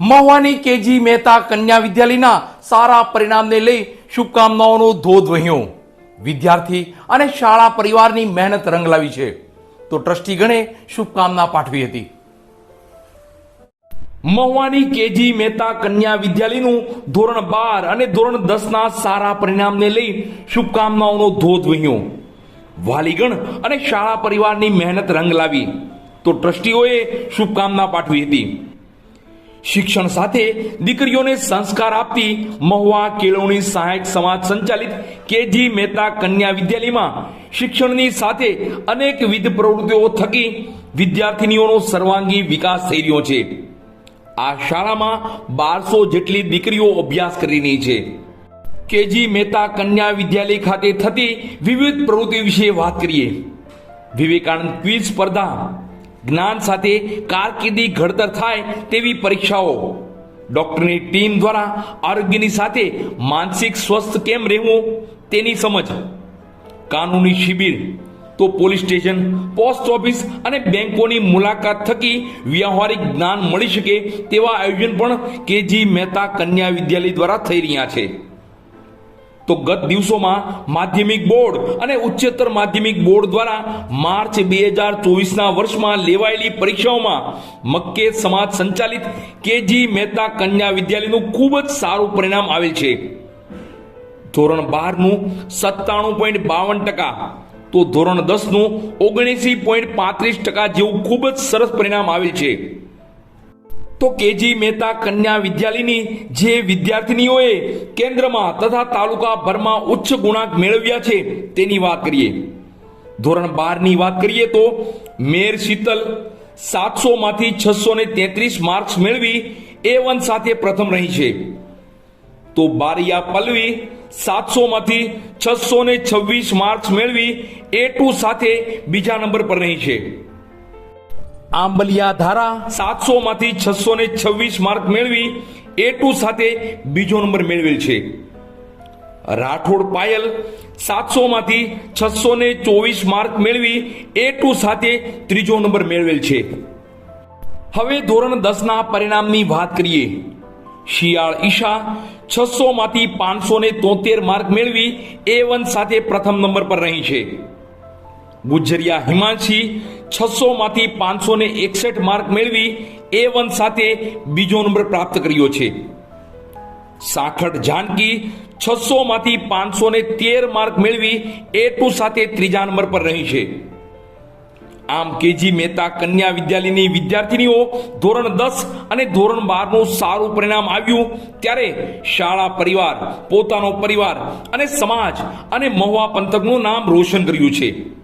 મહુવાની KG Mehta કન્યા વિદ્યાલયના સારા પરિણામને લઈ શુભકામનાઓનો ધોધ વહ્યો. વિદ્યાર્થી અને શાળા પરિવારની મહેનત રંગ લાવી છે. તો ટ્રસ્ટી ગણે શુભકામના પાઠવી હતી. મહુવાની કેજી મહેતા કન્યા વિદ્યાલયનું ધોરણ બાર અને ધોરણ દસના સારા પરિણામને લઈ શુભકામનાઓનો ધોધ વહ્યો. વાલીગણ અને શાળા પરિવારની મહેનત રંગ લાવી તો ટ્રસ્ટીઓએ શુભકામના પાઠવી હતી. શિક્ષણ સાથે દીકરીઓને સંસ્કાર આપતી મહુવા કેળવણી સહાયક સમાજ સંચાલિત કેજી મહેતા કન્યા વિદ્યાલયમાં શિક્ષણની સાથે અનેકવિધ પ્રવૃત્તિઓ થકી વિદ્યાર્થીનીઓનો સર્વાંગી વિકાસ થઈ રહ્યો છે. આ શાળામાં બારસો જેટલી દીકરીઓ અભ્યાસ કરી રહી છે. કેજી મહેતા કન્યા વિદ્યાલય ખાતે થતી વિવિધ પ્રવૃત્તિ વિશે વાત કરીએ. વિવેકાનંદ ક્વિઝ સ્પર્ધા જ્ઞાન સાથે કારકિર્દી ઘડતર થાય તેવી પરીક્ષાઓ. ડોક્ટરની ટીમ દ્વારા આરોગ્યની સાથે માનસિક સ્વસ્થ કેમ રહેવું તેની સમજ. કાનૂની શિબિર, તો પોલીસ સ્ટેશન, પોસ્ટ ઓફિસ અને બેંકોની મુલાકાત થકી વ્યવહારિક જ્ઞાન મળી શકે તેવા આયોજન પણ કેજી મહેતા કન્યા વિદ્યાલય દ્વારા થઈ રહ્યા છે. તો ગત દિવસોમાં માધ્યમિક બોર્ડ અને ઉચ્ચતર માધ્યમિક બોર્ડ દ્વારા માર્ચ બે હજાર ચોવીસના વર્ષમાં લેવાયેલી પરીક્ષાઓમાં મક્કે સમાજ સંચાલિત કેજી મહેતા કન્યા વિદ્યાલયનું ખૂબ જ સારું પરિણામ આવેલ છે. ધોરણ બારનું સત્તાણું પોઈન્ટ બાવન ટકા, તો ધોરણ દસનું ઓગણીસી પોઈન્ટ પાંત્રીસ ટકા જેવું ખૂબ જ સરસ પરિણામ આવેલ છે. તો કેજી મહેતા કન્યા વિદ્યાલયની જે વિદ્યાર્થીનીઓએ કેન્દ્રમાં તથા તાલુકા ભરમાં ઉચ્ચ ગુણાંક મેળવ્યા છે, તેની વાત કરીએ. ધોરણ બારની વાત કરીએ તો મેર શીતલ સાતસો માંથી છસો ને તેત્રીસ માર્ક્સ મેળવી એ વન સાથે પ્રથમ રહી છે. તો બારિયા પલ્લવી સાતસો માંથી છસો ને છવ્વીસ માર્ક્સ મેળવી એ ટુ સાથે બીજા નંબર પર રહી છે. આંબલિયા ધારા સાતસો માંથી છસો ને છવ્વીસ માર્ક મેળવી, એ ટુ સાથે બીજો નંબર મેળવેલ છે. રાઠોડ પાયલ સાતસો માંથી છસો ને ચોવીસ માર્ક મેળવી, એ ટુ સાથે ત્રીજો નંબર મેળવેલ છે. હવે ધોરણ દસના પરિણામની વાત કરીએ. શિયાળ ઈશા છસો માંથી પાંચસો ને તોતેર માર્ક મેળવી, એ વન સાથે પ્રથમ નંબર પર રહી છે. ગુજરિયા હિમાંશી છસો માંથી પાંચસો ને એકસઠ માર્ક મેળવી એ વન સાથે બીજો નંબર પ્રાપ્ત કર્યો છે. સાખટ જાનકી છસો માંથી પાંચસો ને તેર માર્ક મેળવી એ ટુ સાથે ત્રીજા નંબર પર રહી છે. આમ કેજી મહેતા કન્યા વિદ્યાલયની વિદ્યાર્થીનીઓ ધોરણ દસ અને ધોરણ બારનું સારું પરિણામ આવ્યું ત્યારે શાળા પરિવાર, પોતાનો પરિવાર અને સમાજ અને મહુવા પંથકનું નામ રોશન કર્યું છે.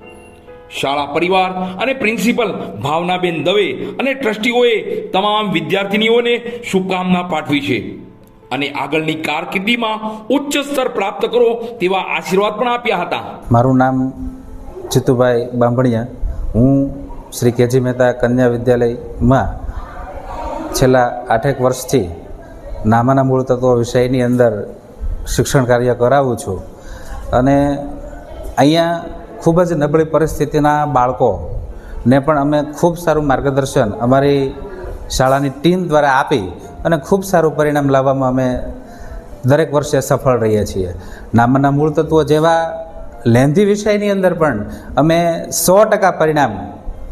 શાળા પરિવાર અને પ્રિન્સિપલ ભાવનાબેન દવે અને ટ્રસ્ટીઓએ તમામ વિદ્યાર્થીનીઓને શુભકામના પાઠવી છે. અને આગળની કારકિર્દીમાં ઉચ્ચ સ્તર પ્રાપ્ત કરો તેવા આશીર્વાદ પણ આપ્યા હતા. મારું નામ જીતુભાઈ બાંભણિયા. હું શ્રી કેજી મહેતા કન્યા વિદ્યાલયમાં છેલ્લા આઠેક વર્ષથી નામાના મૂળ તત્વો વિષયની અંદર શિક્ષણ કાર્ય કરાવું છું. અને અહીંયા ખૂબ જ નબળી પરિસ્થિતિના બાળકોને પણ અમે ખૂબ સારું માર્ગદર્શન અમારી શાળાની ટીમ દ્વારા આપી અને ખૂબ સારું પરિણામ લાવવામાં અમે દરેક વર્ષે સફળ રહીએ છીએ. નામના મૂળ તત્વો જેવા લેન્ધી વિષયની અંદર પણ અમે સો ટકા પરિણામ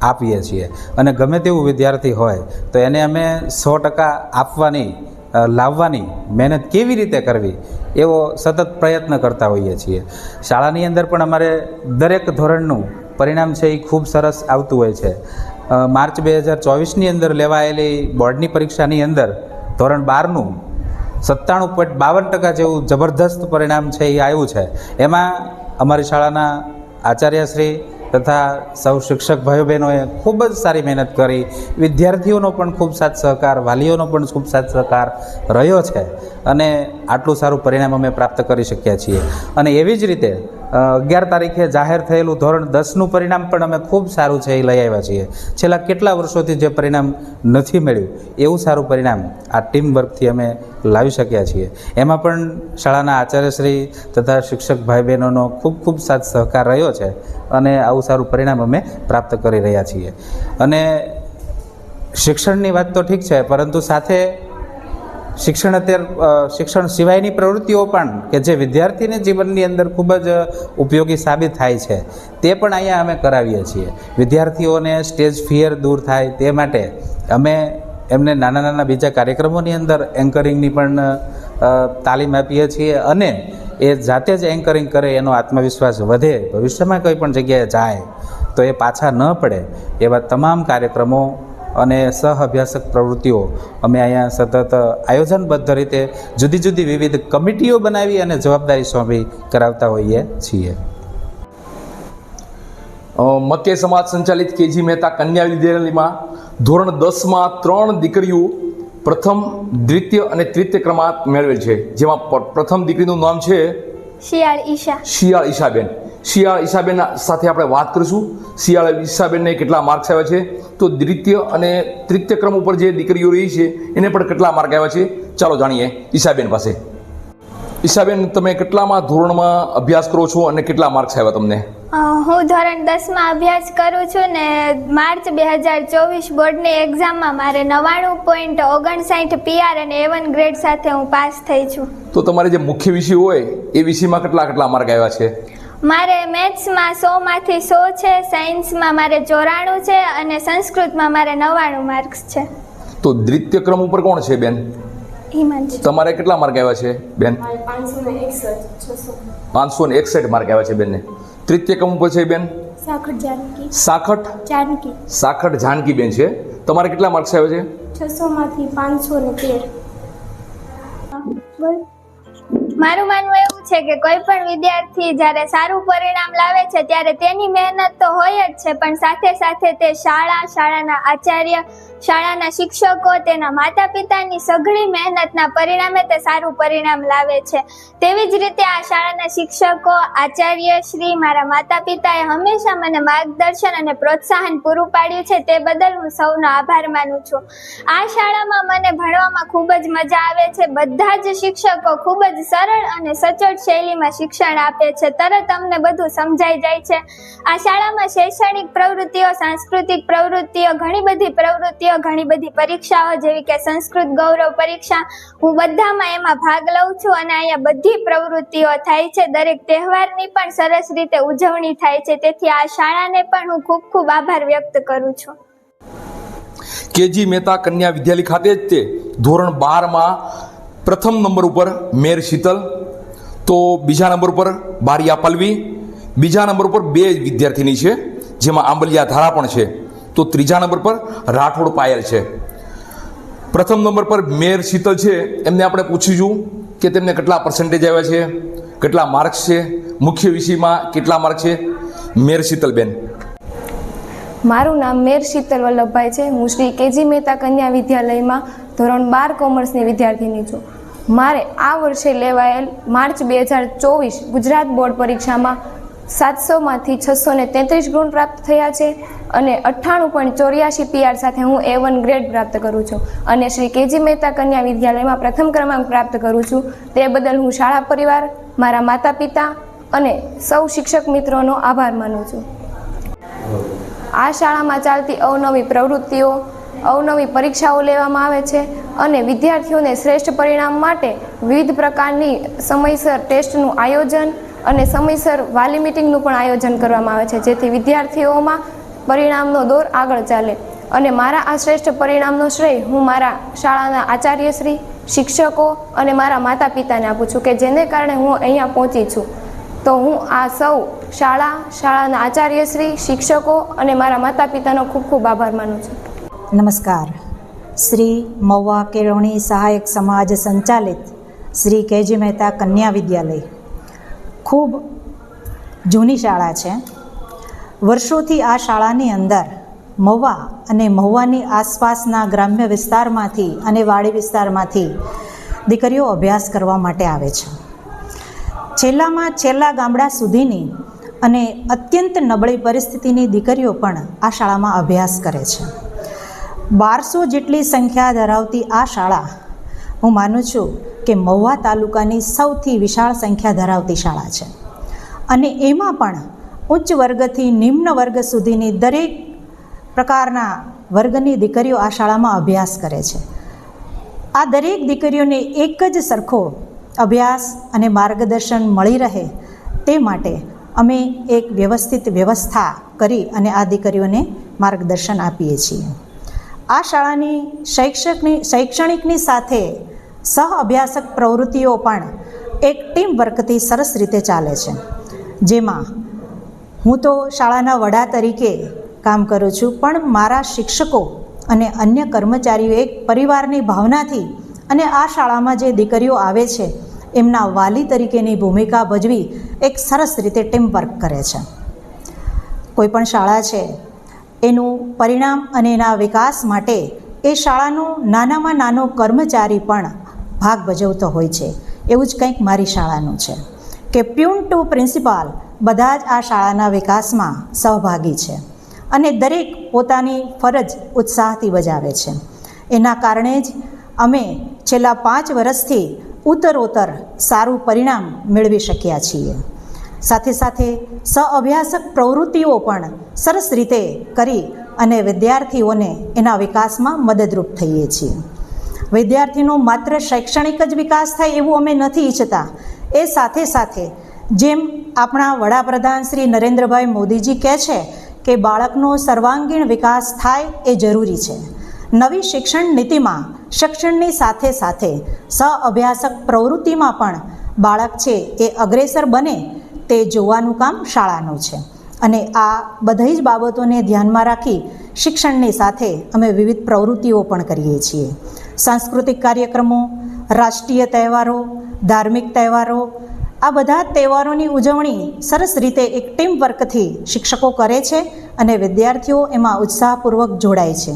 આપીએ છીએ. અને ગમે તેવું વિદ્યાર્થી હોય તો એને અમે સો ટકા આપવાની લાવવાની મહેનત કેવી રીતે કરવી એવો સતત પ્રયત્ન કરતા હોઈએ છીએ. શાળાની અંદર પણ અમારે દરેક ધોરણનું પરિણામ છે એ ખૂબ સરસ આવતું હોય છે. માર્ચ બે હજાર ચોવીસની અંદર લેવાયેલી બોર્ડની પરીક્ષાની અંદર ધોરણ બારનું સત્તાણું પોઈન્ટ બાવન ટકા જેવું જબરદસ્ત પરિણામ છે એ આવ્યું છે. એમાં અમારી શાળાના આચાર્યશ્રી તથા સૌ શિક્ષક ભાઈઓ બહેનોએ ખૂબ જ સારી મહેનત કરી. વિદ્યાર્થીઓનો પણ ખૂબ સાથ સહકાર, વાલીઓનો પણ ખૂબ સાથ સહકાર રહ્યો છે. અને આટલું સારું પરિણામ અમે પ્રાપ્ત કરી શક્યા છીએ. અને એવી જ રીતે અગિયાર તારીખે જાહેર થયેલું ધોરણ દસનું પરિણામ પણ અમે ખૂબ સારું છે એ લઈ આવ્યા છીએ. છેલ્લા કેટલા વર્ષોથી જે પરિણામ નથી મળ્યું, એવું સારું પરિણામ આ ટીમ વર્કથી અમે લાવી શક્યા છીએ. એમાં પણ શાળાના આચાર્યશ્રી તથા શિક્ષક ભાઈ બહેનોનો ખૂબ ખૂબ સાથ સહકાર રહ્યો છે અને આવું સારું પરિણામ અમે પ્રાપ્ત કરી રહ્યા છીએ. અને શિક્ષણની વાત તો ઠીક છે, પરંતુ સાથે શિક્ષણ અત્યારે શિક્ષણ સિવાયની પ્રવૃત્તિઓ પણ કે જે વિદ્યાર્થીને જીવનની અંદર ખૂબ જ ઉપયોગી સાબિત થાય છે, તે પણ અહીંયા અમે કરાવીએ છીએ. વિદ્યાર્થીઓને સ્ટેજ ફિયર દૂર થાય તે માટે અમે એમને નાના નાના બીજા કાર્યક્રમોની અંદર એન્કરિંગની પણ તાલીમ આપીએ છીએ અને એ જાતે જ એન્કરિંગ કરે એનો આત્મવિશ્વાસ વધે, ભવિષ્યમાં કોઈ પણ જગ્યાએ જાય, તો એ પાછા ન પડે એવા તમામ કાર્યક્રમો અને સહ અભ્યાસક પ્રવૃત્તિઓ. અમે અહીંયા સતત આયોજનબદ્ધ રીતે જુદી જુદી વિવિધ કમિટીઓ બનાવી અને જવાબદારી સોંપી કરાવતા હોઈએ છીએ. મકે સમાજ સંચાલિત કેજી મહેતા કન્યા વિદ્યાલયમાં ધોરણ દસમાં ત્રણ દીકરીઓ પ્રથમ દ્વિતીય અને તૃતીય ક્રમાંક મેળવેલ છે. જેમાં પ્રથમ દીકરીનું નામ છે શિયાળ ઈશા. શિયાળ ઈશાબેન. શિયાળ ઈશાબેન સાથે આપણે વાત કરીશું. શિયાળ ઈશાબેનને કેટલા માર્ક્સ આવ્યા છે? તો દ્વિતીય અને તૃતીય ક્રમ ઉપર જે દીકરીઓ રહી છે એને પણ કેટલા માર્ક આવ્યા છે? ચાલો જાણીએ ઈશાબેન પાસે. ઈશાબેન તમે કેટલામાં ધોરણમાં અભ્યાસ કરો છો અને કેટલા માર્ક્સ આવ્યા તમને? હું ધોરણ દસમાં અભ્યાસ કરું છું ને માર્ચ બે હજાર ચોવીસ બોર્ડની એક્ઝામમાં મારે નવ્વાણું પોઈન્ટ ઓગણસાઠ પીઆર અને એવન ગ્રેડ સાથે હું પાસ થઈ છું. તો તમારે જે મુખ્ય વિષય હોય એ વિષયમાં કેટલા કેટલા માર્ક આવ્યા છે? મારે મેથ્સમાં સોમાંથી સો છે સાયન્સમાં મારે ચોરાણું છે અને સંસ્કૃતમાં મારે નવ્વાણું માર્ક્સ છે. તો દ્વિતીય ક્રમ ઉપર કોણ છે બેન? તમારે કેટલા માર્ક આવ્યા છે બેન? પાંચસો ને એકસઠ માર્ક આવ્યા છે બેનને. તૃતીય ક્રમ ઉપર છે બેન? સાખટ જાનકી. સાખઠ? સાખઠ જાનકી બેન છે. તમારે કેટલા માર્ક્સ આવ્યા છે? છસો માંથી પાંચસો ને તેર. મારું માનવું એવું છે કે કોઈ પણ વિદ્યાર્થી જ્યારે સારું પરિણામ લાવે છે, ત્યારે તેની મહેનત તો હોય જ છે, પણ સાથે સાથે તે શાળા, શાળાના આચાર્ય, શાળાના શિક્ષકો, તેના માતા પિતાની સઘળી મહેનતના પરિણામે તે સારું પરિણામ લાવે છે. તેવી જ રીતે આ શાળાના શિક્ષકો, આચાર્ય શ્રી મારા માતા પિતાએ હંમેશા મને માર્ગદર્શન અને પ્રોત્સાહન પૂરું પાડ્યું છે, તે બદલ હું સૌનો આભાર માનું છું. આ શાળામાં મને ભણવામાં ખૂબ જ મજા આવે છે. બધા જ શિક્ષકો ખૂબ જ સરળ અને સચોટ શૈલીમાં શિક્ષણ આપે છે, તરત અમને બધું સમજાઈ જાય છે. આ શાળામાં શૈક્ષણિક પ્રવૃત્તિઓ, સાંસ્કૃતિક પ્રવૃત્તિઓ, ઘણી બધી પ્રવૃત્તિઓ, ઘણી બધી પરીક્ષાઓ જેવી કે સંસ્કૃત ગૌરવ પરીક્ષા, હું બધામાં એમાં ભાગ લઉં છું અને અહીંયા બધી પ્રવૃત્તિઓ થાય છે. દરેક તહેવારની પણ સરસ રીતે ઉજવણી થાય છે. તેથી આ શાળાને પણ હું ખૂબ ખૂબ આભાર વ્યક્ત કરું છું. કેજી મહેતા કન્યા વિદ્યાલય ખાતે જ તે ધોરણ બારમાં પ્રથમ નંબર ઉપર મેર શીતલ તો બીજા નંબર પર બારિયા પલવી બીજા નંબર ઉપર બે વિદ્યાર્થીની છે, જેમાં આંબલિયા ધારા પણ છે. તો ત્રીજા નંબર પર રાઠોડ પાયલ છે. પ્રથમ નંબર પર મેર શીતલ છે, એમને આપણે પૂછીશું કે તેમને કેટલા પર્સન્ટેજ આવ્યા છે, કેટલા માર્ક્સ છે, મુખ્ય વિષયમાં કેટલા માર્ક છે? મેર શીતલબેન મારું નામ મેર શીતલ વલ્લભભાઈ છે, હું શ્રી કેજી મહેતા કન્યા વિદ્યાલયમાં ધોરણ બાર કોમર્સની વિદ્યાર્થીની છું. મારે આ વર્ષે લેવાયેલ માર્ચ બે હજાર ચોવીસ ગુજરાત બોર્ડ પરીક્ષામાં સાતસોમાંથી છસો ને તેત્રીસ ગુણ પ્રાપ્ત થયા છે અને અઠ્ઠાણું પોઈન્ટ ચોર્યાસી પીઆર સાથે હું એ વન ગ્રેડ પ્રાપ્ત કરું છું. અને શ્રી કેજી મહેતા કન્યા વિદ્યાલયમાં પ્રથમ ક્રમાંક પ્રાપ્ત કરું છું. તે બદલ હું શાળા પરિવાર, મારા માતા પિતા અને સૌ શિક્ષક મિત્રોનો આભાર માનું છું. આ શાળામાં ચાલતી અવનવી પ્રવૃત્તિઓ, અવનવી પરીક્ષાઓ લેવામાં આવે છે. અને વિદ્યાર્થીઓને શ્રેષ્ઠ પરિણામ માટે વિવિધ પ્રકારની સમયસર ટેસ્ટનું આયોજન અને સમયસર વાલી મિટિંગનું પણ આયોજન કરવામાં આવે છે. જેથી વિદ્યાર્થીઓમાં પરિણામનો દોર આગળ ચાલે. અને મારા આ શ્રેષ્ઠ પરિણામનો શ્રેય હું મારા શાળાના આચાર્યશ્રી, શિક્ષકો અને મારા માતા પિતાને આપું છું કે જેને કારણે હું અહીંયા પહોંચી છું. તો હું આ સૌ શાળા, શાળાના આચાર્યશ્રી, શિક્ષકો અને મારા માતા પિતાનો ખૂબ ખૂબ આભાર માનું છું. નમસ્કાર. શ્રી મૌવા કેળવણી સહાયક સમાજ સંચાલિત શ્રી કેજી મહેતા કન્યા વિદ્યાલય. ખૂબ જૂની શાળા છે. વર્ષોથી આ શાળાની અંદર મહુવા અને મહુવાની આસપાસના ગ્રામ્ય વિસ્તારમાંથી અને વાડી વિસ્તારમાંથી દીકરીઓ અભ્યાસ કરવા માટે આવે છે. છેલ્લામાં છેલ્લા ગામડા સુધીની અને અત્યંત નબળી પરિસ્થિતિની દીકરીઓ પણ આ શાળામાં અભ્યાસ કરે છે. બારસો જેટલી સંખ્યા ધરાવતી આ શાળા, હું માનું છું કે મહુવા તાલુકાની સૌથી વિશાળ સંખ્યા ધરાવતી શાળા છે. અને એમાં પણ ઉચ્ચ વર્ગથી નિમ્ન વર્ગ સુધીની દરેક પ્રકારના વર્ગની દીકરીઓ આ શાળામાં અભ્યાસ કરે છે. આ દરેક દીકરીઓને એક જ સરખો અભ્યાસ અને માર્ગદર્શન મળી રહે તે માટે અમે એક વ્યવસ્થિત વ્યવસ્થા કરી અને આ દીકરીઓને માર્ગદર્શન આપીએ છીએ. આ શાળાની શૈક્ષકની શૈક્ષણિકની સાથે સહ અભ્યાસક પ્રવૃત્તિઓ પણ એક ટીમ વર્કથી સરસ રીતે ચાલે છે. જેમાં હું તો શાળાના વડા તરીકે કામ કરું છું, પણ મારા શિક્ષકો અને અન્ય કર્મચારીઓ એક પરિવારની ભાવનાથી અને આ શાળામાં જે દીકરીઓ આવે છે, એમના વાલી તરીકેની ભૂમિકા ભજવી એક સરસ રીતે ટીમ વર્ક કરે છે. કોઈ પણ શાળા છે એનું પરિણામ અને એના વિકાસ માટે એ શાળાનો નાનામાં નાનો કર્મચારી પણ ભાગ ભજવતો હોય છે. એવું જ કંઈક મારી શાળાનું છે કે પ્યુન ટુ પ્રિન્સિપાલ બધા જ આ શાળાના વિકાસમાં સહભાગી છે અને દરેક પોતાની ફરજ ઉત્સાહથી બજાવે છે. એના કારણે જ અમે છેલ્લા પાંચ વર્ષથી ઉત્તરોત્તર સારું પરિણામ મેળવી શક્યા છીએ. સાથે સાથે સહઅભ્યાસક પ્રવૃત્તિઓ પણ સરસ રીતે કરી અને વિદ્યાર્થીઓને એના વિકાસમાં મદદરૂપ થઈએ છીએ. વિદ્યાર્થીનો માત્ર શૈક્ષણિક જ વિકાસ થાય એવું અમે નથી ઈચ્છતા. એ સાથે સાથે જેમ આપણા વડાપ્રધાન શ્રી નરેન્દ્રભાઈ મોદીજી કહે છે કે બાળકનો સર્વાંગીણ વિકાસ થાય એ જરૂરી છે. નવી શિક્ષણ નીતિમાં શિક્ષણની સાથે સાથે સહઅભ્યાસક પ્રવૃત્તિમાં પણ બાળક છે એ અગ્રેસર બને તે જોવાનું કામ શાળાનું છે. અને આ બધી જ બાબતોને ધ્યાનમાં રાખી શિક્ષણની સાથે અમે વિવિધ પ્રવૃત્તિઓ પણ કરીએ છીએ. સાંસ્કૃતિક કાર્યક્રમો, રાષ્ટ્રીય તહેવારો, ધાર્મિક તહેવારો, આ બધા તહેવારોની ઉજવણી સરસ રીતે એક ટીમ વર્કથી શિક્ષકો કરે છે અને વિદ્યાર્થીઓ એમાં ઉત્સાહપૂર્વક જોડાય છે.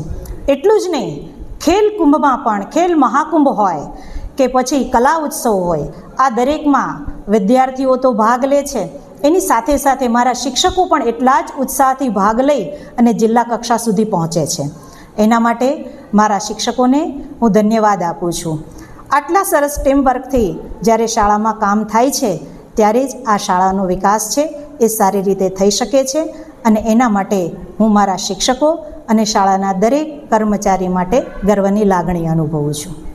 એટલું જ નહીં, ખેલ કુંભમાં પણ, ખેલ મહાકુંભ હોય કે પછી કલા ઉત્સવ હોય, આ દરેકમાં વિદ્યાર્થીઓ તો ભાગ લે છે. એની સાથે સાથે મારા શિક્ષકો પણ એટલા જ ઉત્સાહથી ભાગ લઈ અને જિલ્લા કક્ષા સુધી પહોંચે છે. એના માટે મારા શિક્ષકોને હું ધન્યવાદ આપું છું. આટલા સરસ ટીમવર્કથી જ્યારે શાળામાં કામ થાય છે, ત્યારે જ આ શાળાનો વિકાસ છે, એ સારી રીતે થઈ શકે છે અને એના માટે હું મારા શિક્ષકો અને શાળાના દરેક કર્મચારી માટે ગર્વની લાગણી અનુભવું છું.